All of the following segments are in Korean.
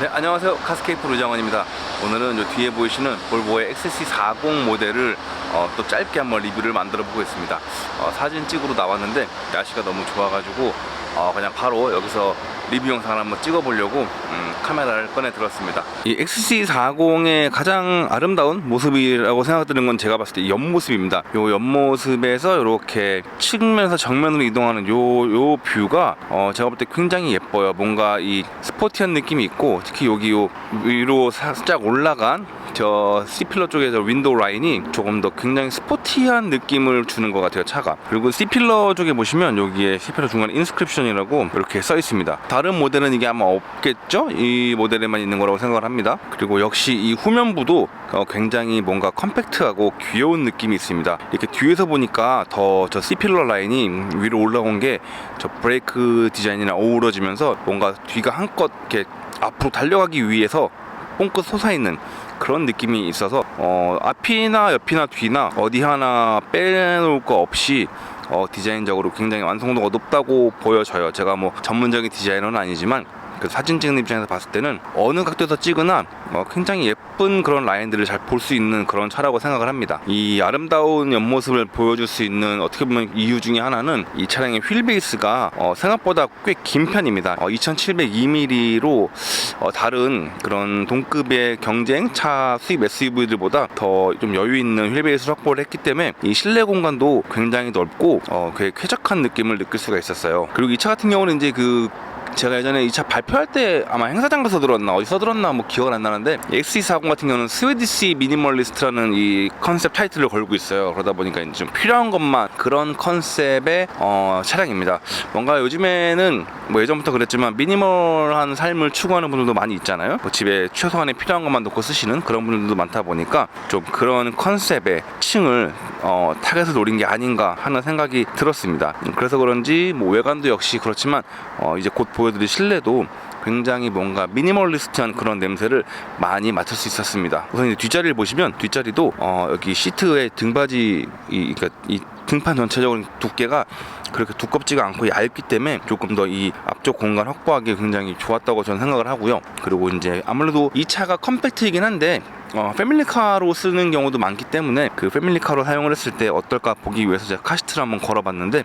네, 안녕하세요. 카스케이프 루장원입니다. 오늘은 요 뒤에 보이시는 볼보의 XC40 모델을 어, 또 짧게 한번 리뷰를 만들어 보겠습니다. 어, 사진 찍으러 나왔는데 날씨가 너무 좋아가지고 어, 그냥 바로 여기서 리뷰 영상을 한번 찍어보려고 음, 카메라를 꺼내 들었습니다. 이 XC40의 가장 아름다운 모습이라고 생각드는 건 제가 봤을 때 옆모습입니다. 요 옆모습에서 이렇게 측면에서 정면으로 이동하는 요, 요 뷰가 어, 제가 볼 때 굉장히 예뻐요. 뭔가 이 스포티한 느낌이 있고 특히 여기 요 위로 살짝 올라간 저 C필러 쪽에서 윈도우 라인이 조금 더 굉장히 스포티한 느낌을 주는 것 같아요 차가. 그리고 C필러 쪽에 보시면 여기에 C필러 중간에 인스크립션이라고 이렇게 써 있습니다. 다른 모델은 이게 아마 없겠죠? 이 모델에만 있는 거라고 생각을 합니다. 그리고 역시 이 후면부도 어, 굉장히 뭔가 컴팩트하고 귀여운 느낌이 있습니다. 이렇게 뒤에서 보니까 더 저 C필러 라인이 위로 올라온 게 저 브레이크 디자인이랑 어우러지면서 뭔가 뒤가 한껏 이렇게 앞으로 달려가기 위해서 뽕긋 솟아있는 그런 느낌이 있어서 어, 앞이나 옆이나 뒤나 어디 하나 빼놓을 거 없이 어, 디자인적으로 굉장히 완성도가 높다고 보여져요. 제가 뭐 전문적인 디자이너는 아니지만 그 사진 찍는 입장에서 봤을 때는 어느 각도에서 찍으나 어, 굉장히 예쁜 그런 라인들을 잘 볼 수 있는 그런 차라고 생각을 합니다. 이 아름다운 옆모습을 보여줄 수 있는 어떻게 보면 이유 중에 하나는 이 차량의 휠 베이스가 어, 생각보다 꽤 긴 편입니다. 어, 2702mm로 어, 다른 그런 동급의 경쟁 차 수입 SUV들보다 더 좀 여유 있는 휠 베이스를 확보를 했기 때문에 이 실내 공간도 굉장히 넓고 어, 꽤 쾌적한 느낌을 느낄 수가 있었어요. 그리고 이 차 같은 경우는 이제 그 제가 예전에 이 차 발표할 때 아마 행사장 가서 들었나 어디서 들었나 뭐 기억은 안 나는데 XC40 같은 경우는 스웨디시 미니멀리스트라는 이 컨셉 타이틀을 걸고 있어요. 그러다 보니까 이제 좀 필요한 것만 그런 컨셉의 어, 차량입니다. 뭔가 요즘에는 뭐 예전부터 그랬지만 미니멀한 삶을 추구하는 분들도 많이 있잖아요. 뭐 집에 최소한의 필요한 것만 놓고 쓰시는 그런 분들도 많다 보니까 좀 그런 컨셉의 층을 어, 타겟을 노린 게 아닌가 하는 생각이 들었습니다. 음, 그래서 그런지 뭐 외관도 역시 그렇지만 어, 이제 곧 보 여드릴 실내도 굉장히 뭔가 미니멀리스트한 그런 냄새를 많이 맡을 수 있었습니다. 우선 이제 뒷자리를 보시면 뒷자리도 어, 여기 시트의 등받이 이, 그러니까 이 등판 전체적으로 두께가 그렇게 두껍지가 않고 얇기 때문에 조금 더 이 앞쪽 공간 확보하기 굉장히 좋았다고 저는 생각을 하고요. 그리고 이제 아무래도 이 차가 컴팩트이긴 한데 어, 패밀리카로 쓰는 경우도 많기 때문에 그 패밀리카로 사용을 했을 때 어떨까 보기 위해서 제가 카시트를 한번 걸어봤는데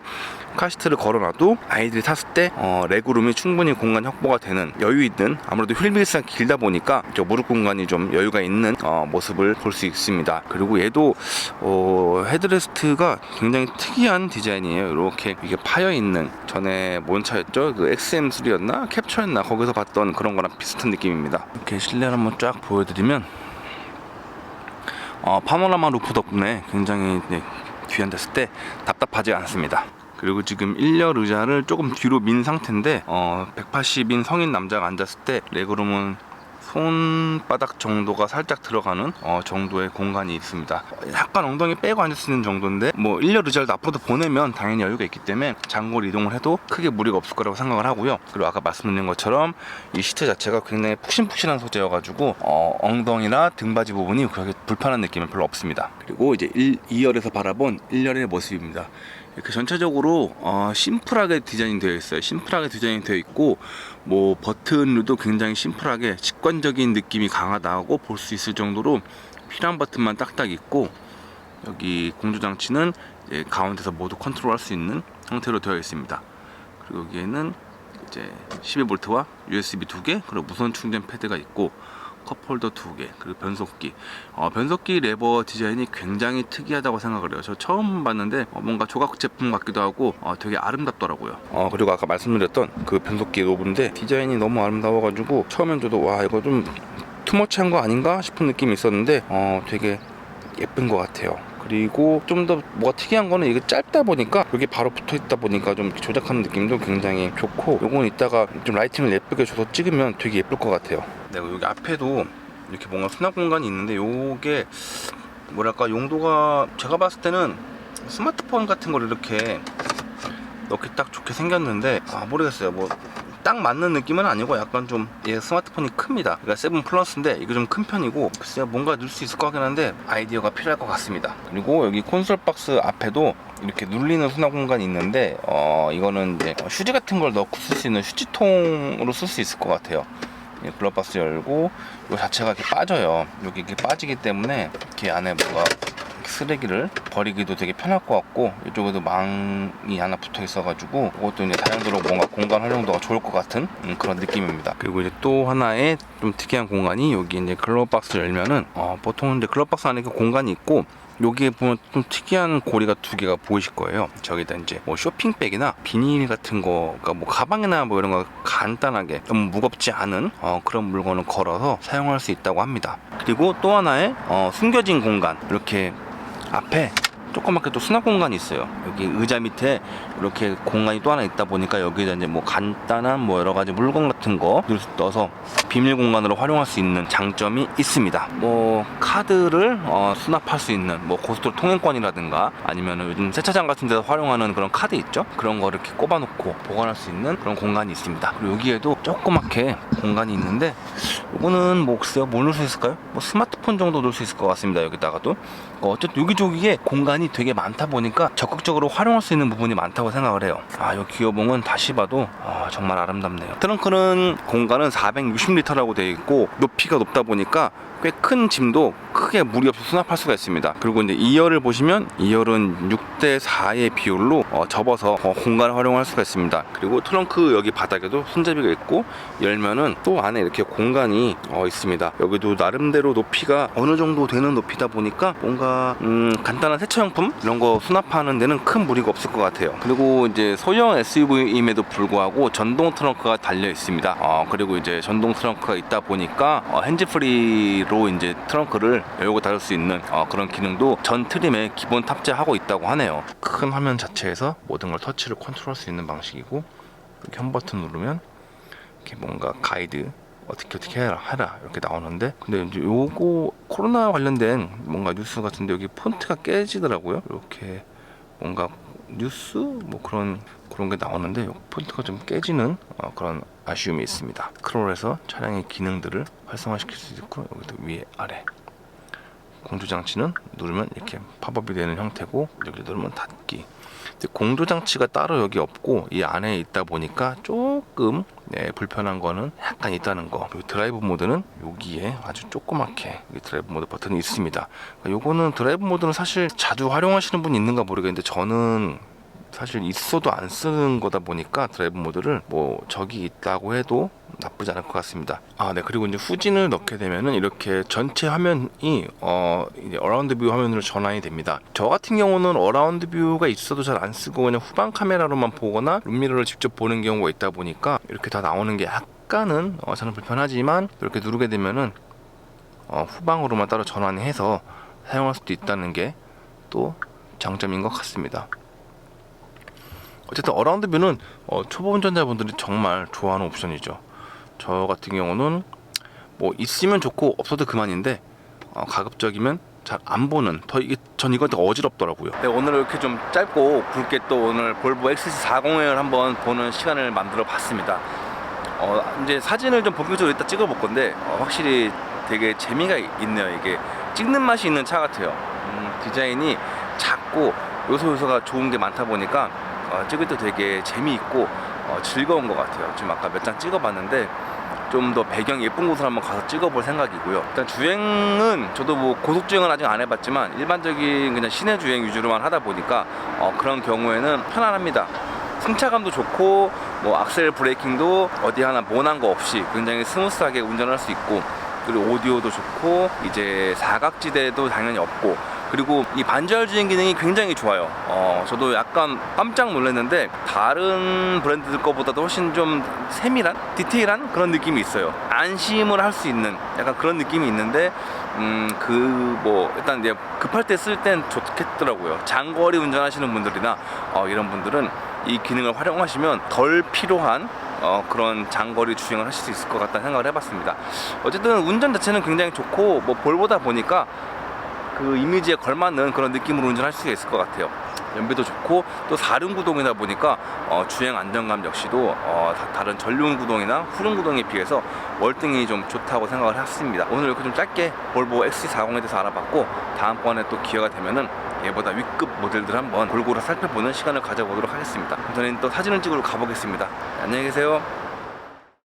카시트를 걸어놔도 아이들이 탔을 때 어, 레그룸이 충분히 공간 확보가 되는 여유 있는 아무래도 휠베이스가 길다 보니까 저 무릎 공간이 좀 여유가 있는 어, 모습을 볼 수 있습니다. 그리고 얘도 어, 헤드레스트가 굉장히 특이한 디자인이에요. 이렇게 이게 파여 있는 전에 뭔 차였죠? 그 XM3였나 캡처였나 거기서 봤던 그런 거랑 비슷한 느낌입니다. 이렇게 실내를 한번 쫙 보여드리면 어, 파노라마 루프 덕분에 굉장히 네, 앉았을 때 답답하지 않습니다. 그리고 지금 1열 의자를 조금 뒤로 민 상태인데 어, 180인 성인 남자가 앉았을 때 레그룸은 손바닥 정도가 살짝 들어가는 어, 정도의 공간이 있습니다. 약간 엉덩이 빼고 앉을 수 있는 정도인데 뭐 1열 의자를 앞으로 보내면 당연히 여유가 있기 때문에 장거리 이동을 해도 크게 무리가 없을 거라고 생각을 하고요. 그리고 아까 말씀드린 것처럼 이 시트 자체가 굉장히 푹신푹신한 소재여가지고 어, 엉덩이나 등받이 부분이 그렇게 불편한 느낌은 별로 없습니다. 그리고 이제 1, 2열에서 바라본 1열의 모습입니다. 이렇게 전체적으로 어, 심플하게 디자인 되어 있어요. 심플하게 디자인 되어 있고 뭐 버튼류도 굉장히 심플하게 직관적인 느낌이 강하다고 볼 수 있을 정도로 필요한 버튼만 딱딱 있고 여기 공조 장치는 가운데서 모두 컨트롤할 수 있는 형태로 되어 있습니다. 그리고 여기에는 이제 12V와 USB 두 개, 그리고 무선 충전 패드가 있고 컵홀더 두 개, 그리고 변속기. 어, 변속기 레버 디자인이 굉장히 특이하다고 생각을 해요. 저 처음 봤는데 어, 뭔가 조각 제품 같기도 하고 어, 되게 아름답더라고요. 어, 그리고 아까 말씀드렸던 그 변속기 로브인데 디자인이 너무 아름다워가지고 처음엔 저도 와 이거 좀 투머치한 거 아닌가 싶은 느낌이 있었는데 어, 되게 예쁜 것 같아요. 그리고 좀 더 뭐가 특이한 거는 이게 짧다 보니까 여기 바로 붙어 있다 보니까 좀 조작하는 느낌도 굉장히 좋고 요건 이따가 좀 라이팅을 예쁘게 줘서 찍으면 되게 예쁠 것 같아요. 네, 여기 앞에도 이렇게 뭔가 수납 공간이 있는데 요게 뭐랄까 용도가 제가 봤을 때는 스마트폰 같은 걸 이렇게 넣기 딱 좋게 생겼는데 아 모르겠어요 뭐 딱 맞는 느낌은 아니고 약간 좀 얘 스마트폰이 큽니다. 그러니까 7 플러스인데 이게 좀 큰 편이고 글쎄요 뭔가 넣을 수 있을 것 같긴 한데 아이디어가 필요할 것 같습니다. 그리고 여기 콘솔 박스 앞에도 이렇게 눌리는 수납 공간이 있는데 어 이거는 이제 휴지 같은 걸 넣고 쓸 수 있는 휴지통으로 쓸 수 있을 것 같아요. 이 글러박스 열고 이 자체가 이렇게 빠져요. 여기 이렇게 빠지기 때문에 이렇게 안에 뭔가 쓰레기를 버리기도 되게 편할 것 같고 이쪽에도 망이 하나 붙어 있어가지고 이것도 이제 다용도로 뭔가 공간 활용도가 좋을 것 같은 음, 그런 느낌입니다. 그리고 이제 또 하나의 좀 특이한 공간이 여기 이제 글러박스 열면은 어, 보통 이제 글러박스 안에 그 공간이 있고 여기에 보면 좀 특이한 고리가 두 개가 보이실 거예요. 저기다 이제 뭐 쇼핑백이나 비닐 같은 거가 뭐 가방이나 뭐 이런 거 간단하게 너무 무겁지 않은 어, 그런 물건을 걸어서 사용할 수 있다고 합니다. 그리고 또 하나의 어, 숨겨진 공간 이렇게 앞에 조그맣게 또 수납 공간이 있어요. 여기 의자 밑에 이렇게 공간이 또 하나 있다 보니까 여기다 이제 뭐 간단한 뭐 여러 가지 물건 같은 거 넣어서 비밀 공간으로 활용할 수 있는 장점이 있습니다. 뭐 카드를 어, 수납할 수 있는 뭐 고속도로 통행권이라든가 아니면 요즘 세차장 같은 데서 활용하는 그런 카드 있죠? 그런 거 이렇게 꼽아놓고 보관할 수 있는 그런 공간이 있습니다. 그리고 여기에도 조그맣게 공간이 있는데 이거는 뭐 글쎄요 뭘 넣을 수 있을까요? 뭐 스마트폰 정도 넣을 수 있을 것 같습니다. 여기다가도 어, 어쨌든 여기저기에 공간이 되게 많다 보니까 적극적으로 활용할 수 있는 부분이 많다고 생각을 해요. 아, 이 기어봉은 다시 봐도 아, 정말 아름답네요. 트렁크는 공간은 460리터라고 되어 있고 높이가 높다 보니까 꽤 큰 짐도 크게 무리 없이 수납할 수가 있습니다. 그리고 이제 2열을 보시면 2열은 6대 4의 비율로 어, 접어서 어, 공간을 활용할 수가 있습니다. 그리고 트렁크 여기 바닥에도 손잡이가 있고 열면은 또 안에 이렇게 공간이 어, 있습니다. 여기도 나름대로 높이가 어느 정도 되는 높이다 보니까 뭔가 음, 간단한 세차용품 이런 거 수납하는 데는 큰 무리가 없을 것 같아요. 그리고 이제 소형 SUV임에도 불구하고 전동 트렁크가 달려 있습니다. 어, 그리고 이제 전동 트렁크가 있다 보니까 어, 핸즈프리 로 이제 트렁크를 열고 닫을 수 있는 어, 그런 기능도 전 트림에 기본 탑재하고 있다고 하네요. 큰 화면 자체에서 모든 걸 터치를 컨트롤할 수 있는 방식이고 이렇게 홈 버튼 누르면 이렇게 뭔가 가이드 어떻게 어떻게 해라 해라 이렇게 나오는데 근데 이제 요거 코로나 관련된 뭔가 뉴스 같은데 여기 폰트가 깨지더라고요 이렇게 뭔가 뉴스? 뭐 그런 그런 게 나오는데 요 폰트가 좀 깨지는 어, 그런 아쉬움이 있습니다. 크롤에서 차량의 기능들을 활성화시킬 수 있고 여기도 위에 아래. 공조 장치는 누르면 이렇게 팝업이 되는 형태고 여기 누르면 닫기. 공조 장치가 따로 여기 없고 이 안에 있다 보니까 조금 네, 불편한 거는 약간 있다는 거. 그리고 드라이브 모드는 여기에 아주 조그맣게 드라이브 모드 버튼이 있습니다. 그러니까 요거는 드라이브 모드는 사실 자주 활용하시는 분이 있는가 모르겠는데 저는 사실 있어도 안 쓰는 거다 보니까 드라이브 모드를 뭐 적이 있다고 해도 나쁘지 않을 것 같습니다. 아, 네. 그리고 이제 후진을 넣게 되면은 이렇게 전체 화면이 어 이제 어라운드 뷰 화면으로 전환이 됩니다. 저 같은 경우는 어라운드 뷰가 있어도 잘 안 쓰고 그냥 후방 카메라로만 보거나 룸미러를 직접 보는 경우가 있다 보니까 이렇게 다 나오는 게 약간은 어, 저는 불편하지만 이렇게 누르게 되면은 어, 후방으로만 따로 전환해서 사용할 수도 있다는 게 또 장점인 것 같습니다. 어쨌든 어라운드 뷰는 어, 초보 운전자분들이 정말 좋아하는 옵션이죠. 저 같은 경우는 뭐 있으면 좋고 없어도 그만인데 어, 가급적이면 잘 안 보는 더 이게 전 이거 되게 어지럽더라고요. 네, 오늘 이렇게 좀 짧고 굵게 또 오늘 볼보 XC40을 한번 보는 시간을 만들어 봤습니다. 어, 이제 사진을 좀 본격적으로 이따 찍어 볼 건데 어, 확실히 되게 재미가 있네요. 이게 찍는 맛이 있는 차 같아요. 음, 디자인이 작고 요소 요소가 좋은 게 많다 보니까 어, 찍을 때 되게 재미있고 어, 즐거운 것 같아요. 지금 아까 몇 장 찍어봤는데 좀 더 배경 예쁜 곳을 한번 가서 찍어볼 생각이고요. 일단 주행은 저도 뭐 고속 주행은 아직 안 해봤지만 일반적인 그냥 시내 주행 위주로만 하다 보니까 어, 그런 경우에는 편안합니다. 승차감도 좋고 뭐 악셀 브레이킹도 어디 하나 모난 거 없이 굉장히 스무스하게 운전할 수 있고 그리고 오디오도 좋고 이제 사각지대도 당연히 없고 그리고 이 반절 주행 기능이 굉장히 좋아요. 어, 저도 약간 깜짝 놀랐는데 다른 브랜드들 거보다도 훨씬 좀 세밀한, 디테일한 그런 느낌이 있어요. 안심을 할 수 있는 약간 그런 느낌이 있는데 음, 그 뭐 일단 이제 급할 때 쓸 땐 좋겠더라고요. 장거리 운전하시는 분들이나 어, 이런 분들은 이 기능을 활용하시면 덜 필요한 어, 그런 장거리 주행을 하실 수 있을 것 같다는 생각을 해봤습니다. 어쨌든 운전 자체는 굉장히 좋고 뭐 볼보다 보니까 그 이미지에 걸맞는 그런 느낌으로 운전할 수가 있을 것 같아요. 연비도 좋고 또 사륜 구동이다 보니까 어, 주행 안정감 역시도 어, 다, 른 전륜 구동이나 후륜 구동에 비해서 월등히 좀 좋다고 생각을 했습니다. 오늘 이렇게 좀 짧게 볼보 XC40에 대해서 알아봤고 다음번에 또 기회가 되면은 얘보다 위급 모델들 한번 골고루 살펴보는 시간을 가져보도록 하겠습니다. 저는 또 사진을 찍으러 가보겠습니다. 안녕히 계세요.